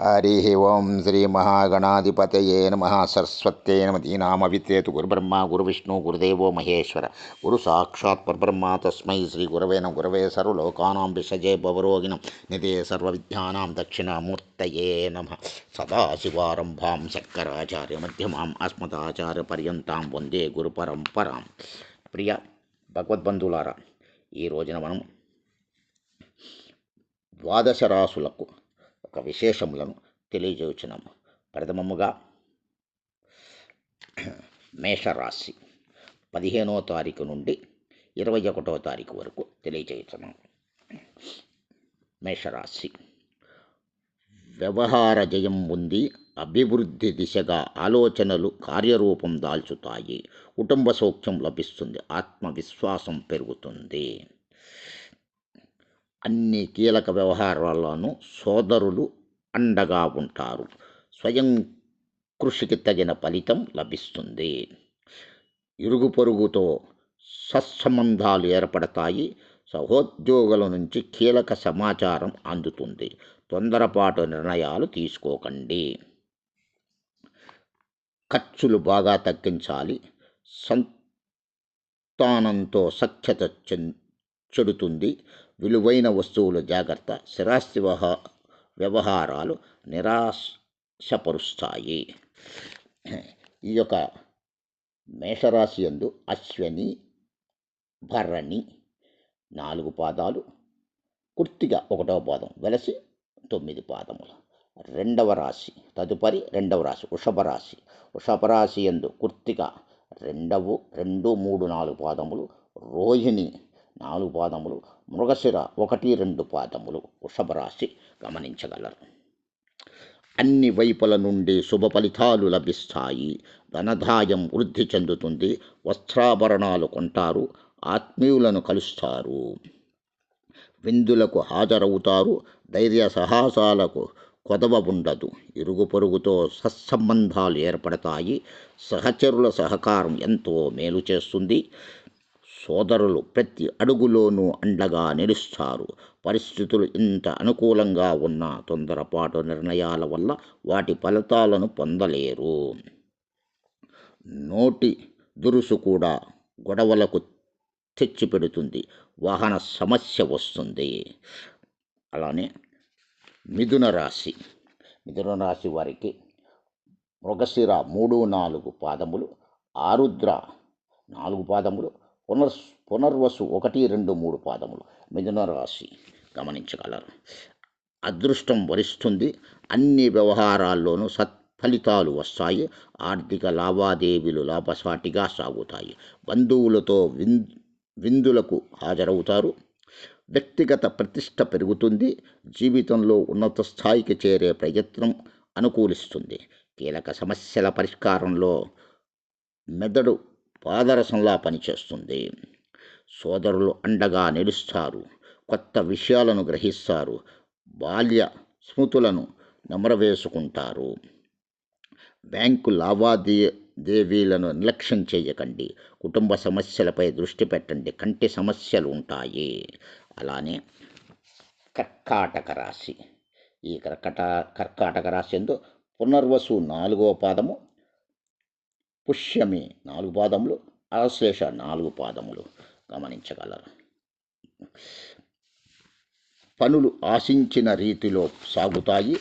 హరి ఓం శ్రీ మహాగణాధిపతయే నమ సరస్వత్యే నమ దీనామవిత్రేతు గురుబ్రహ్మ గురువిష్ణు గురుదేవో మహేశ్వర. గురు సాక్షాత్ పరబ్రహ్మ తస్మై శ్రీ గురవే నమ. గురవే సర్వలోకానాం విషజే భవరోగిణం నిదే సర్వవిద్యానాం దక్షిణామూర్తయే నమ. సదాశివారంభాం శంకరాచార్య మధ్యమాం అస్మదాచార్య పర్యంతాం వందే గురు పరంపరాం. ప్రియ భగవద్బంధులారా ఈ రోజున మనం ద్వాదశ రాసులకు ఒక విశేషములను తెలియజేయుచున్నాము. ప్రథమముగా మేషరాశి పదిహేనవ తారీఖు నుండి ఇరవై ఒకటో తారీఖు వరకు తెలియజేయుచున్నాము. మేషరాశి వ్యవహార జయం ఉంది అభివృద్ధి దిశగా ఆలోచనలు కార్యరూపం దాల్చుతాయి కుటుంబ సౌఖ్యం లభిస్తుంది ఆత్మవిశ్వాసం పెరుగుతుంది. అన్ని కీలక వ్యవహారాల్లోనూ సోదరులు అండగా ఉంటారు. స్వయం కృషికి తగిన ఫలితం లభిస్తుంది. ఇరుగు పొరుగుతో సత్సంబంధాలు ఏర్పడతాయి. సహోద్యోగుల నుంచి కీలక సమాచారం అందుతుంది. తొందరపాటు నిర్ణయాలు తీసుకోకండి. ఖర్చులు బాగా తగ్గించాలి. సంతానంతో సఖ్యత చెడుతుంది. విలువైన వస్తువుల జాగ్రత్త. స్థిరాస్తి వ్యవహారాలు నిరాశపరుస్తాయి. ఈ యొక్క మేషరాశి ఎందు అశ్వని భరణి నాలుగు పాదాలు. కుర్తిగా ఒకటవ పాదం వెలసి తొమ్మిది పాదములు. రెండవ రాశి తదుపరి రెండవ రాశి వృషభ రాశి. వృషభ రాశి ఎందు కుర్తిగా రెండవ రెండు మూడు నాలుగు పాదములు. రోహిణి నాలుగు పాదములు. మృగశిర ఒకటి రెండు పాదములు. వృషభ రాశి గమనించగలరు. అన్ని వైపుల నుండి శుభ ఫలితాలు లభిస్తాయి. ధనదాయం వృద్ధి చెందుతుంది. వస్త్రాభరణాలు కొంటారు. ఆత్మీయులను కలుస్తారు. విందులకు హాజరవుతారు. ధైర్య సాహసాలకు కొదవ ఉండదు. ఇరుగు పొరుగుతో సత్సంబంధాలు ఏర్పడతాయి. సహచరుల సహకారం ఎంతో మేలు చేస్తుంది. సోదరులు ప్రతి అడుగులోనూ అండగా నిలుస్తారు. పరిస్థితులు ఇంత అనుకూలంగా ఉన్న తొందరపాటు నిర్ణయాల వల్ల వాటి ఫలితాలను పొందలేరు. నోటి దురుసు కూడా గొడవలకు తెచ్చిపెడుతుంది. వాహన సమస్య వస్తుంది. అలానే మిథున రాశి. మిథున రాశి వారికి మృగశిర మూడు నాలుగు పాదములు ఆరుద్ర నాలుగు పాదములు పునర్ పునర్వసు ఒకటి రెండు మూడు పాదములు. మిథున రాశి గమనించగలరు. అదృష్టం వరిస్తుంది. అన్ని వ్యవహారాల్లోనూ సత్ఫలితాలు వస్తాయి. ఆర్థిక లావాదేవీలు లాభసాటిగా సాగుతాయి. బంధువులతో విన్ విందులకు హాజరవుతారు. వ్యక్తిగత ప్రతిష్ట పెరుగుతుంది. జీవితంలో ఉన్నత స్థాయికి చేరే ప్రయత్నం అనుకూలిస్తుంది. కీలక సమస్యల పరిష్కారంలో మెదడు పాదరసంలా పనిచేస్తుంది. సోదరులు అండగా నిలుస్తారు. కొత్త విషయాలను గ్రహిస్తారు. బాల్య స్మృతులను నెమరవేసుకుంటారు. బ్యాంకు లావాదేవీలను నిర్లక్ష్యం చేయకండి. కుటుంబ సమస్యలపై దృష్టి పెట్టండి. కంటి సమస్యలు ఉంటాయి. అలానే కర్కాటక రాశి. ఈ కర్కట కర్కాటక రాశి ఎందు పునర్వసు నాలుగవ పాదము పుష్యమి నాలుగు పాదములు అశ్లేష నాలుగు పాదములు గమనించగలరు. పనులు ఆశించిన రీతిలో సాగుతాయి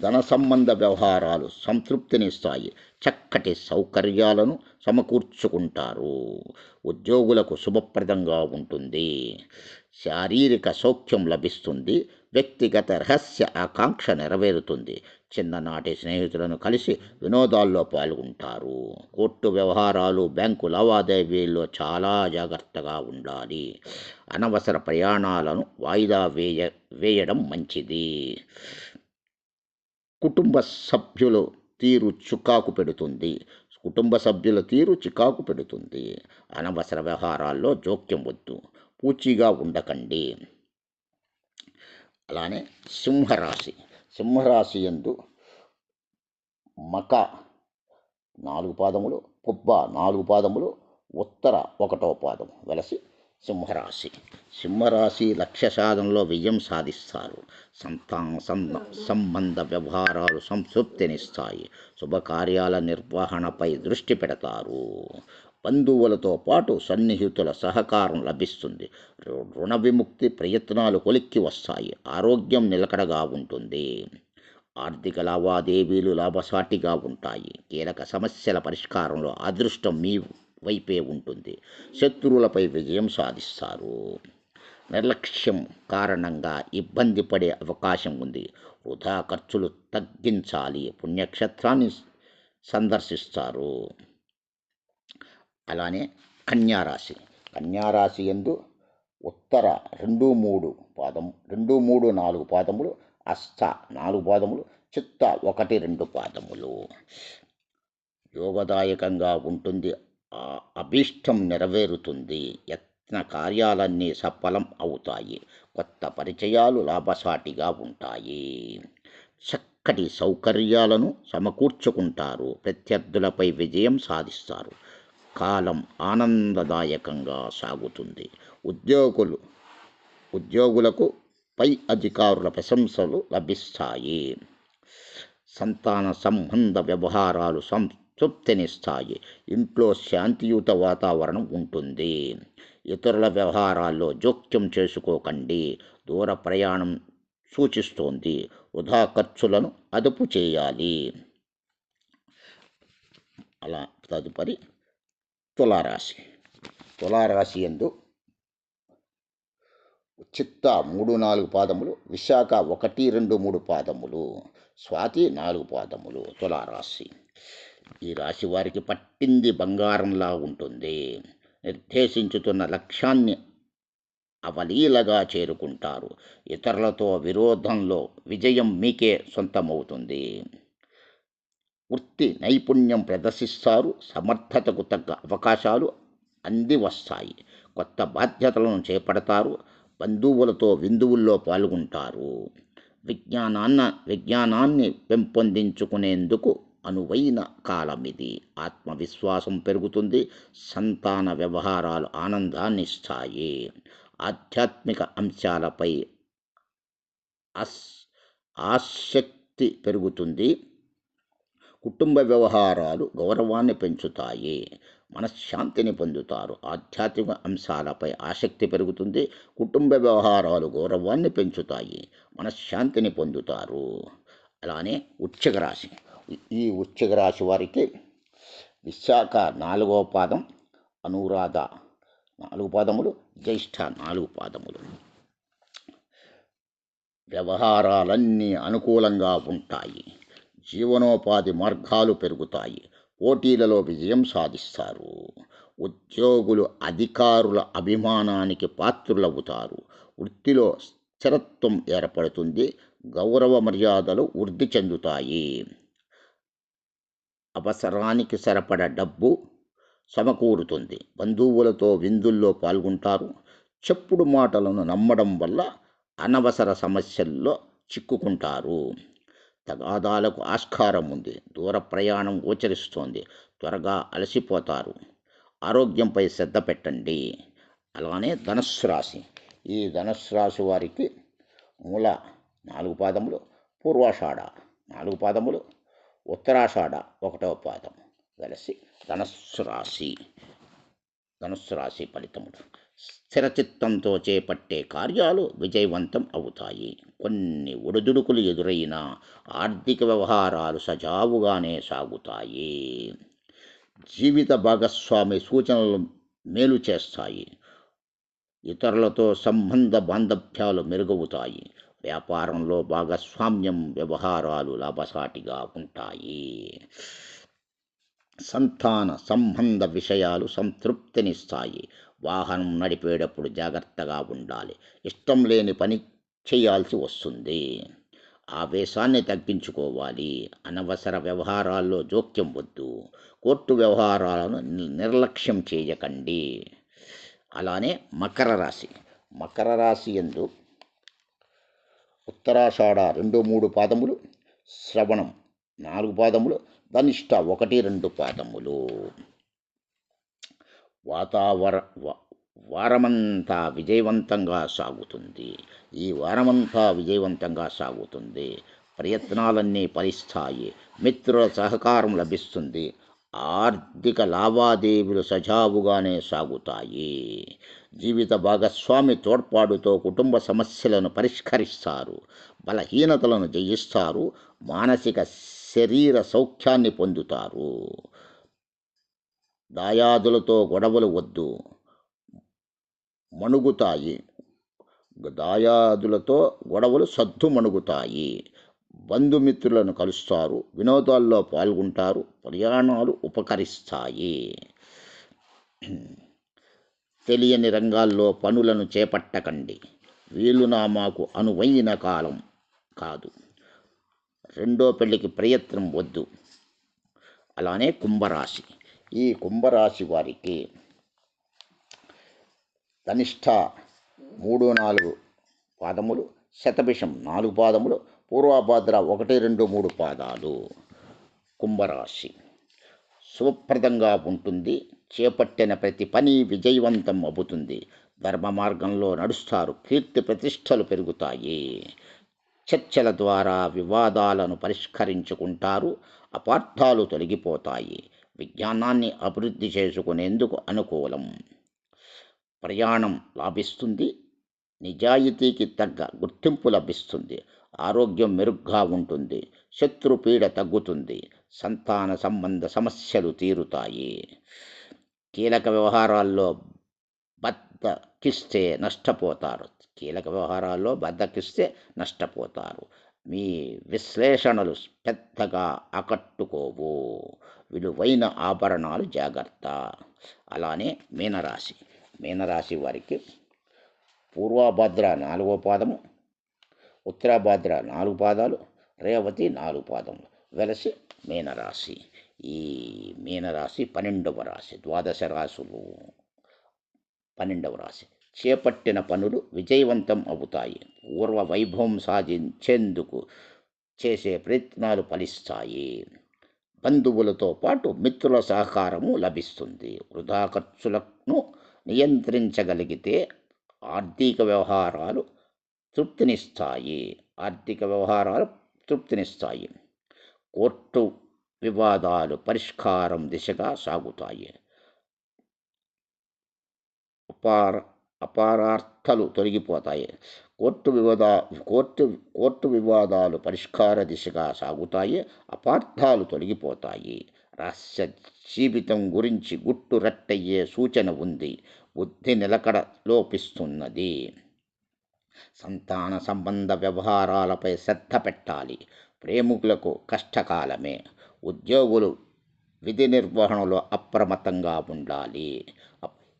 ధన సంబంధ వ్యవహారాలు సంతృప్తినిస్తాయి చక్కటి సౌకర్యాలను సమకూర్చుకుంటారు. ఉద్యోగులకు శుభప్రదంగా ఉంటుంది. శారీరక సౌఖ్యం లభిస్తుంది. వ్యక్తిగత రహస్య ఆకాంక్ష నెరవేరుతుంది. చిన్ననాటి స్నేహితులను కలిసి వినోదాల్లో పాల్గొంటారు. కోర్టు వ్యవహారాలు బ్యాంకు లావాదేవీల్లో చాలా జాగ్రత్తగా ఉండాలి. అనవసర ప్రయాణాలను వాయిదా వేయ వేయడం మంచిది. కుటుంబ సభ్యులు తీరు చుక్కాకు పెడుతుంది. కుటుంబ సభ్యుల తీరు చికాకు పెడుతుంది. అనవసర వ్యవహారాల్లో జోక్యం వద్దు. పూచిగా ఉండకండి. అలానే సింహరాశి. సింహరాశి ఎందు మక నాలుగు పాదములు పుబ్బ నాలుగు పాదములు ఉత్తర ఒకటో పాదం. వెలసి సింహరాశి. సింహరాశి లక్ష్య సాధనలో విజయం సాధిస్తారు. సంతాన సం- సంబంధ వ్యవహారాలు సంతృప్తినిస్తాయి. శుభకార్యాల నిర్వహణపై దృష్టి పెడతారు. బంధువులతో పాటు సన్నిహితుల సహకారం లభిస్తుంది. రుణ విముక్తి ప్రయత్నాలు కొలిక్కి వస్తాయి. ఆరోగ్యం నిలకడగా ఉంటుంది. ఆర్థిక లావాదేవీలు లాభసాటిగా ఉంటాయి. కీలక సమస్యల పరిష్కారంలో అదృష్టం మీ వైపే ఉంటుంది. శత్రువులపై విజయం సాధిస్తారు. నిర్లక్ష్యం కారణంగా ఇబ్బంది పడే అవకాశం ఉంది. వృధా ఖర్చులు తగ్గించాలి. పుణ్యక్షేత్రాన్ని సందర్శిస్తారు. అలానే కన్యారాశి. కన్యారాశి ఎందు ఉత్తర రెండు మూడు పాదం రెండు మూడు నాలుగు పాదములు అష్ట నాలుగు పాదములు చిత్త ఒకటి రెండు పాదములు. యోగదాయకంగా ఉంటుంది. అభీష్టం నెరవేరుతుంది. యత్న కార్యాలన్నీ సఫలం అవుతాయి. కొత్త పరిచయాలు లాభసాటిగా ఉంటాయి. చక్కటి సౌకర్యాలను సమకూర్చుకుంటారు. ప్రత్యర్థులపై విజయం సాధిస్తారు. కాలం ఆనందదాయకంగా సాగుతుంది. ఉద్యోగులు ఉద్యోగులకు పై అధికారుల ప్రశంసలు లభిస్తాయి. సంతాన సంబంధ వ్యవహారాలు సం తృప్తినిస్తాయి. ఇంట్లో శాంతియుత వాతావరణం ఉంటుంది. ఇతరుల వ్యవహారాల్లో జోక్యం చేసుకోకండి. దూర ప్రయాణం సూచిస్తోంది. వృధా ఖర్చులను అదుపు చేయాలి. అలా తదుపరి తులారాశి. తులారాశి ఎందు చిత్త మూడు నాలుగు పాదములు విశాఖ ఒకటి రెండు మూడు పాదములు స్వాతి నాలుగు పాదములు తులారాశి. ఈ రాశి వారికి పట్టింది బంగారంలా ఉంటుంది. నిర్దేశించుతున్న లక్ష్యాన్ని అవలీలగా చేరుకుంటారు. ఇతరులతో విరోధంలో విజయం మీకే సొంతమవుతుంది. వృత్తి నైపుణ్యం ప్రదర్శిస్తారు. సమర్థతకు తగ్గ అవకాశాలు అంది వస్తాయి. కొత్త బాధ్యతలను చేపడతారు. బంధువులతో విందువుల్లో పాల్గొంటారు. విజ్ఞానాన్న విజ్ఞానాన్ని పెంపొందించుకునేందుకు అనువైన కాలం ఇది ఆత్మవిశ్వాసం పెరుగుతుంది సంతాన వ్యవహారాలు ఆనందాన్ని ఇస్తాయి ఆధ్యాత్మిక అంశాలపై అస్ ఆసక్తి పెరుగుతుంది. కుటుంబ వ్యవహారాలు గౌరవాన్ని పెంచుతాయి. మనశ్శాంతిని పొందుతారు. ఆధ్యాత్మిక అంశాలపై ఆసక్తి పెరుగుతుంది కుటుంబ వ్యవహారాలు గౌరవాన్ని పెంచుతాయి మనశ్శాంతిని పొందుతారు. అలానే వృశ్చిక రాశి. ఈ వృశ్చిక రాశి వారికి విశాఖ నాలుగవ పాదం అనురాధ నాలుగు పాదములు జ్యేష్ఠ నాలుగు పాదములు. వ్యవహారాలన్నీ అనుకూలంగా ఉంటాయి. జీవనోపాధి మార్గాలు పెరుగుతాయి. పోటీలలో విజయం సాధిస్తారు. ఉద్యోగులు అధికారుల అభిమానానికి పాత్రులవుతారు. వృత్తిలో స్థిరత్వం ఏర్పడుతుంది. గౌరవ మర్యాదలు వృద్ధి చెందుతాయి. అవసరానికి సరిపడ డబ్బు సమకూరుతుంది. బంధువులతో విందుల్లో పాల్గొంటారు. చెప్పుడు మాటలను నమ్మడం వల్ల అనవసర సమస్యల్లో చిక్కుకుంటారు. తగాదాలకు ఆస్కారం ఉంది. దూర ప్రయాణం గోచరిస్తోంది. త్వరగా అలసిపోతారు. ఆరోగ్యంపై శ్రద్ధ పెట్టండి. అలానే ధనుస్సు రాశి. ఈ ధనుస్సు రాశి వారికి మూల నాలుగు పాదములు పూర్వాషాఢ నాలుగు పాదములు ఉత్తరాషాఢ ఒకటవ పాదం. కలిసి ధనస్సు రాశి. ధనుస్సు రాశి ఫలితములు. స్థిరచిత్తంతో చేపట్టే కార్యాలు విజయవంతం అవుతాయి. కొన్ని ఒడిదుడుకులు ఎదురైనా ఆర్థిక వ్యవహారాలు సజావుగానే సాగుతాయి. జీవిత భాగస్వామి సూచనలు మేలు చేస్తాయి. ఇతరులతో సంబంధ బాంధవ్యాలు మెరుగవుతాయి. వ్యాపారంలో భాగస్వామ్యం వ్యవహారాలు లాభసాటిగా ఉంటాయి. సంతాన సంబంధ విషయాలు సంతృప్తినిస్తాయి. వాహనం నడిపేటప్పుడు జాగ్రత్తగా ఉండాలి. ఇష్టం లేని పని చేయాల్సి వస్తుంది. ఆవేశాన్ని తగ్గించుకోవాలి. అనవసర వ్యవహారాల్లో జోక్యం వద్దు. కోర్టు వ్యవహారాలను ని- నిర్లక్ష్యం చేయకండి. అలానే మకర రాశి. మకర రాశి ఎందు ఉత్తరాషాఢ రెండు మూడు పాదములు శ్రవణం నాలుగు పాదములు ధనిష్ట ఒకటి రెండు పాదములు. వాతావర వా- వారమంతా విజయవంతంగా సాగుతుంది. ఈ వారమంతా విజయవంతంగా సాగుతుంది. ప్రయత్నాలన్నీ ఫలిస్తాయి. మిత్రుల సహకారం లభిస్తుంది. ఆర్థిక లావాదేవీలు సజావుగానే సాగుతాయి. జీవిత భాగస్వామి తోడ్పాటుతో కుటుంబ సమస్యలను పరిష్కరిస్తారు. బలహీనతలను జయిస్తారు. మానసిక శరీర సౌఖ్యాన్ని పొందుతారు. దాయాదులతో గొడవలు వద్దు. మణుగుతాయి. దాయాదులతో గొడవలు సద్దు మణుగుతాయి. బంధుమిత్రులను కలుస్తారు వినోదాల్లో పాల్గొంటారు ప్రయాణాలు ఉపకరిస్తాయి. తెలియని రంగాల్లో పనులను చేపట్టకండి. వీలునామాకు అనువైన కాలం కాదు. రెండో పెళ్ళికి ప్రయత్నం వద్దు. అలానే కుంభరాశి. ఈ కుంభరాశి వారికి ధనిష్ట మూడు నాలుగు పాదములు శతభిషం నాలుగు పాదములు పూర్వభాద్ర ఒకటి రెండు మూడు పాదాలు. కుంభరాశి. శుభప్రదంగా ఉంటుంది. చేపట్టిన ప్రతి పని విజయవంతం అవుతుంది. ధర్మ మార్గంలో నడుస్తారు. కీర్తి ప్రతిష్టలు పెరుగుతాయి. చర్చల ద్వారా వివాదాలను పరిష్కరించుకుంటారు. అపార్థాలు తొలగిపోతాయి. విజ్ఞానాన్ని అభివృద్ధి చేసుకునేందుకు అనుకూలం. ప్రయాణం లాభిస్తుంది. నిజాయితీకి తగ్గ గుర్తింపు లభిస్తుంది. ఆరోగ్యం మెరుగ్గా ఉంటుంది శత్రుపీడ తగ్గుతుంది సంతాన సంబంధ సమస్యలు తీరుతాయి. కీలక వ్యవహారాల్లో బద్దకిస్తే నష్టపోతారు. కీలక వ్యవహారాల్లో బద్దకిస్తే నష్టపోతారు. మీ విశ్లేషణలు పెద్దగా ఆకట్టుకోవు. విలువైన ఆభరణాలు జాగ్రత్త. అలానే మీనరాశి. మీనరాశి వారికి పూర్వభద్ర నాలుగో పాదము ఉత్తరాభాద్ర నాలుగు పాదాలు రేవతి నాలుగు పాదములు. వెలసి మీనరాశి. ఈ మీనరాశి పన్నెండవ రాశి ద్వాదశ రాశులు. పన్నెండవ రాశి. చేపట్టిన పనులు విజయవంతం అవుతాయి. పూర్వ వైభవం సాధించేందుకు చేసే ప్రయత్నాలు ఫలిస్తాయి. బంధువులతో పాటు మిత్రుల సహకారము లభిస్తుంది. వృధా ఖర్చులను నియంత్రించగలిగితే ఆర్థిక వ్యవహారాలు తృప్తినిస్తాయి. ఆర్థిక వ్యవహారాలు తృప్తినిస్తాయి. కోర్టు వివాదాలు పరిష్కారం దిశగా సాగుతాయి. అపార అపారార్థాలు తొలగిపోతాయి. కోర్టు వివాదా కోర్టు కోర్టు వివాదాలు పరిష్కార దిశగా సాగుతాయి. అపార్థాలు తొలగిపోతాయి. రహస్య జీవితం గురించి గుట్టు రట్టయ్యే సూచన ఉంది. బుద్ధి నిలకడ లోపిస్తున్నది. సంతాన సంబంధ వ్యవహారాలపై శ్రద్ధ పెట్టాలి. ప్రేమికులకు కష్టకాలమే. ఉద్యోగులు విధి నిర్వహణలో అప్రమత్తంగా ఉండాలి.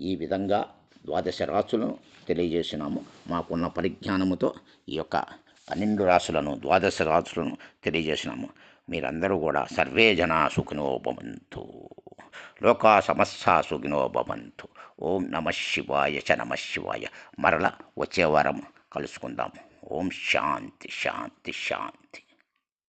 ఈ విధంగా ద్వాదశ రాశులను తెలియజేసినాము. మాకున్న పరిజ్ఞానముతో ఈ యొక్క పన్నెండు రాశులను ద్వాదశ రాశులను తెలియజేసినాము. మీరందరూ కూడా సర్వే జనా సుఖినో భవంతు. లోకా సమస్య సుఖినో భవంతు. ఓం నమ శివాయ చ నమ శివాయ. మరల వచ్చే వారం కలుసుకుందాం. ఓం శాంతి శాంతి శాంతి.